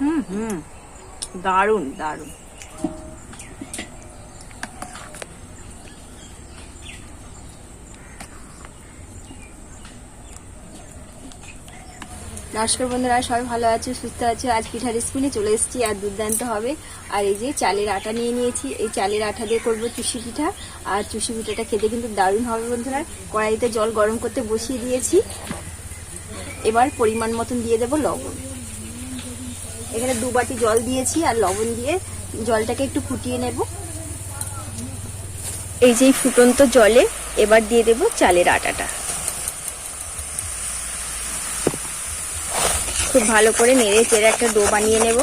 হুম হুম। দারুণ দারুণ। নমস্কার বন্ধুরা, সবাই ভালো আছে, সুস্থ আছে? আজ পিঠা রেসিপি নিয়ে চলে এসেছি, আর দুর্দান্ত হবে। আর এই যে চালের আটা নিয়ে নিয়েছি, এই চালের আটা দিয়ে করব চুষি পিঠা। আর চুষি পিঠাটা খেতে কিন্তু দারুণ হবে বন্ধুরা। কড়াইতে জল গরম করতে বসিয়ে দিয়েছি। এবার পরিমাণ মতন দিয়ে দেবো লবণ। এখানে দু বাটি জল দিয়েছি আর লবণ দিয়ে জলটাকে একটু ফুটিয়ে নেব। এই যে ফুটন্ত জলে এবার দিয়ে দেব চালের আটাটা। খুব ভালো করে নেড়ে চেড়ে একটা ডো বানিয়ে নেব।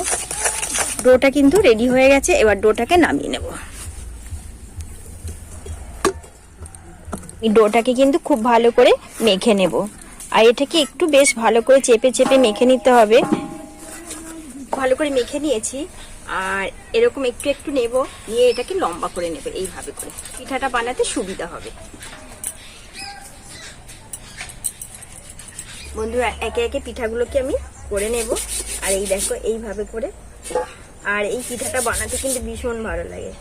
ডোটা কিন্তু রেডি হয়ে গেছে, এবার ডোটাকে নামিয়ে নেব। ডোটাকে কিন্তু খুব ভালো করে মেখে নেব। আর এটাকে একটু বেশ ভালো করে চেপে চেপে মেখে নিতে হবে। ভালো করে মেখে নিয়েছি, আর এরকম একটু একটু নেব, নিয়ে এটাকে লম্বা করে নেবে, এইভাবে করে। পিঠাটা বানাতে সুবিধা হবে। বন্ধুরা, একে একে পিঠাগুলোকে আমি করে নেব, আর এই দেখো, এইভাবে করে। আর এই পিঠাটা বানাতে কিন্তু ভীষণ ভালো লাগে।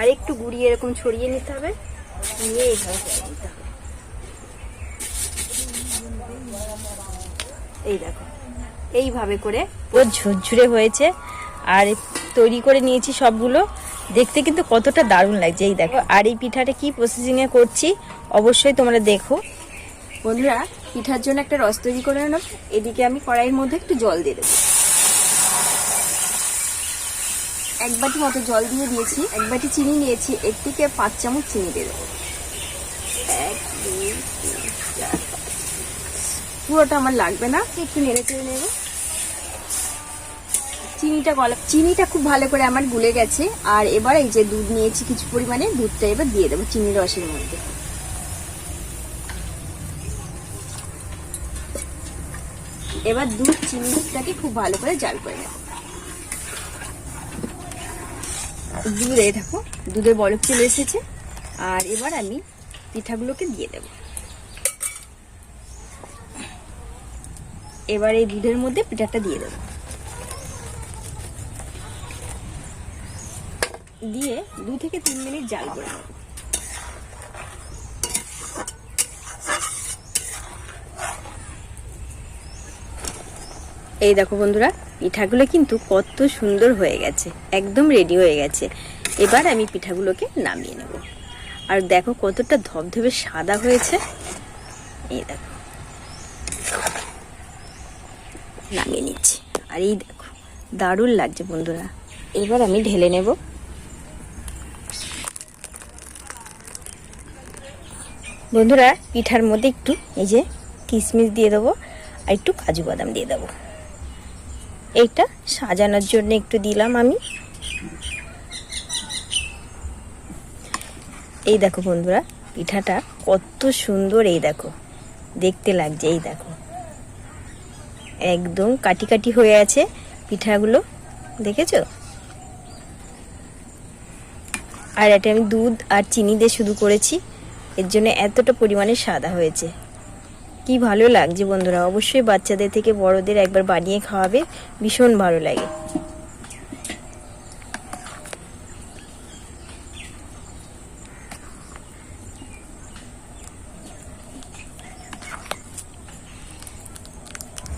আর একটু গুড়িয়ে এরকম ছড়িয়ে নিতে হবে। এই দেখো, এইভাবে করে পুরো ঝুরঝুরে হয়েছে আর তৈরি করে নিয়েছি সবগুলো। দেখতে কিন্তু কতটা দারুণ লাগছে, এই দেখো। আর এই পিঠাটা কি প্রসেসিং এ করছি, অবশ্যই তোমরা দেখো। বন্ধুরা, পিঠার জন্য একটা রস তৈরি করে নেব এদিকে আমি কড়াইয়ের মধ্যে একটু জল দিয়ে দেবো। এক বাটি মতো জল দিয়ে দিয়েছি, এক বাটি চিনি নিয়েছি এর থেকে পাঁচ চামচ চিনি দিয়ে দেবো। এক পুরোটা আমার লাগবে না। একটু নেড়ে চেড়ে নেব। চিনিটা গলা চিনিটা খুব ভালো করে আমার গুলে গেছে। আর এবার এই যে দুধ নিয়েছি কিছু পরিমাণে, দুধটা এবার দিয়ে দেবো চিনি রসের মধ্যে। এবার দুধ চিনিটাকে খুব ভালো করে জাল করে নেব। দুধে দেখো দুধের বরফ চলে এসেছে। আর এবার আমি পিঠাগুলোকে দিয়ে দেব। এবার এই দুধের মধ্যে পিঠাটা দিয়ে দেবো। দিয়ে দু থেকে তিন মিনিট জাল করে নেব। এই দেখো বন্ধুরা, পিঠাগুলো কিন্তু কত সুন্দর হয়ে গেছে, একদম রেডি হয়ে গেছে। এবার আমি পিঠাগুলোকে নামিয়ে নেব। আর দেখো কতটা ধবধবে সাদা হয়েছে। এই দেখো। নামিয়ে নিচ্ছি। আর এই দেখো, দারুণ লাগছে বন্ধুরা। এবার আমি ঢেলে নেব। বন্ধুরা, পিঠার মধ্যে একটু এই যে কিশমিশ দিয়ে দেবো আর একটু কাজু বাদাম দিয়ে দেবো। এইটা সাজানোর জন্য একটু দিলাম আমি। এই দেখো বন্ধুরা, পিঠাটা কত সুন্দর এই দেখো। দেখতে লাগছে, এই দেখো। একদম কাটি কাটি হয়ে আছে পিঠাগুলো, দেখেছ? আর এটা আমি দুধ আর চিনি দিয়ে শুধু করেছি, এর জন্য এতটা পরিমাণে সাদা হয়েছে। কি ভালো লাগছে বন্ধুরা, অবশ্যই বাচ্চাদের থেকে বড়দের একবার বানিয়ে খাওয়াবে, ভীষণ ভালো লাগে।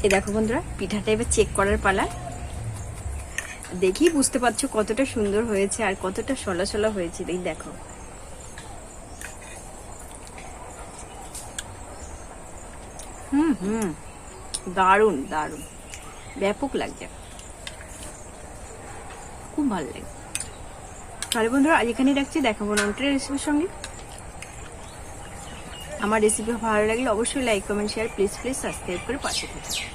এই দেখো বন্ধুরা, পিঠাটা এবার চেক করার পালা। দেখি বুঝতে পারছ কতটা সুন্দর হয়েছে আর কতটা সলা সলা হয়েছে, এই দেখো। হুম হুম, দারুণ দারুণ। ব্যাপক লাগছে। খুব ভালো লাগে। তাহলে বন্ধুরা, আজ এখানেই রাখছি, দেখাবো নন্টের রেসিপির সঙ্গে। আমার রেসিপি ভালো লাগলে অবশ্যই like comment share please please subscribe করে পাশে থাকুন